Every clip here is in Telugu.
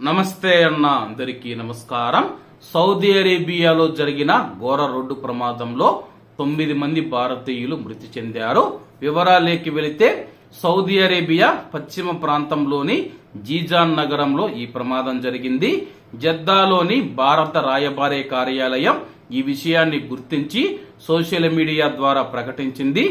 నమస్తే అన్న అందరికీ నమస్కారం. సౌదీ అరేబియాలో జరిగిన ఘోర రోడ్డు ప్రమాదంలో తొమ్మిది మంది భారతీయులు మృతి చెందారు. వివరాలేకి వెళితే సౌదీ అరేబియా పశ్చిమ ప్రాంతంలోని జీజాన్ నగరంలో ఈ ప్రమాదం జరిగింది. జద్దాలోని భారత రాయబారే కార్యాలయం ఈ విషయాన్ని గుర్తించి సోషల్ మీడియా ద్వారా ప్రకటించింది.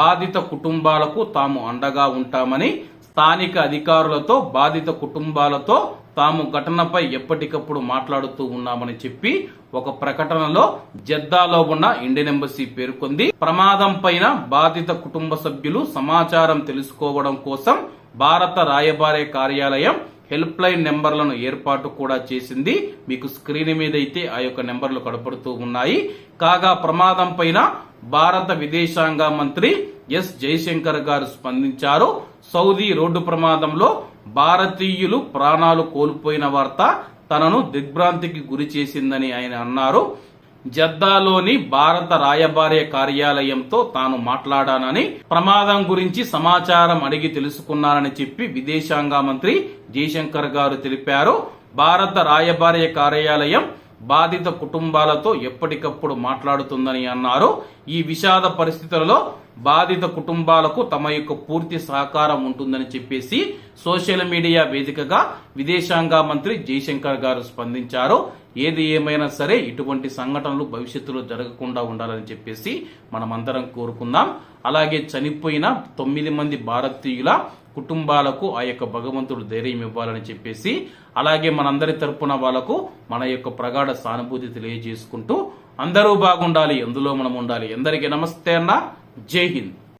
బాధిత కుటుంబాలకు తాము అండగా ఉంటామని స్థానిక అధికారులతో బాధిత కుటుంబాలతో తాము ఘటనపై ఎప్పటికప్పుడు మాట్లాడుతూ ఉన్నామని చెప్పి ఒక ప్రకటనలో జద్దాలో ఉన్న ఇండియన్ ఎంబసీ పేర్కొంది. ప్రమాదం పైన బాధిత కుటుంబ సభ్యులు సమాచారం తెలుసుకోవడం కోసం భారత రాయబారే కార్యాలయం హెల్ప్ లైన్ నెంబర్లను ఏర్పాటు కూడా చేసింది. మీకు స్క్రీన్ మీద అయితే ఆ యొక్క నెంబర్లు కనపడుతూ ఉన్నాయి. కాగా ప్రమాదం పైన భారత విదేశాంగ మంత్రి ఎస్ జయశంకర్ గారు స్పందించారు. సౌదీ రోడ్డు ప్రమాదంలో భారతీయులు ప్రాణాలు కోల్పోయిన వార్త తనను దిగ్భ్రాంతికి గురి చేసిందని ఆయన అన్నారు. జద్దాలోని భారత రాయబార్య కార్యాలయంతో తాను మాట్లాడానని ప్రమాదం గురించి సమాచారం అడిగి తెలుసుకున్నానని చెప్పి విదేశాంగ మంత్రి జయశంకర్ గారు తెలిపారు. భారత రాయబార్య కార్యాలయం బాధిత కుటుంబాలతో ఎప్పటికప్పుడు మాట్లాడుతుందని అన్నారు. ఈ విషాద పరిస్థితులలో బాధిత కుటుంబాలకు తమ యొక్క పూర్తి సహకారం ఉంటుందని చెప్పేసి సోషల్ మీడియా వేదికగా విదేశాంగ మంత్రి జయశంకర్ గారు స్పందించారు. ఏది ఏమైనా సరే ఇటువంటి సంఘటనలు భవిష్యత్తులో జరగకుండా ఉండాలని చెప్పేసి మనమందరం కోరుకుందాం. అలాగే చనిపోయిన తొమ్మిది మంది భారతీయుల కుటుంబాలకు ఆ యొక్క భగవంతుడు ధైర్యం ఇవ్వాలని చెప్పేసి అలాగే మనందరి తరపున వాళ్ళకు మన యొక్క ప్రగాఢ సానుభూతి తెలియజేసుకుంటూ అందరూ బాగుండాలి ఎందులో మనం ఉండాలి. ఎందరికీ నమస్తే అన్న. జై హింద్.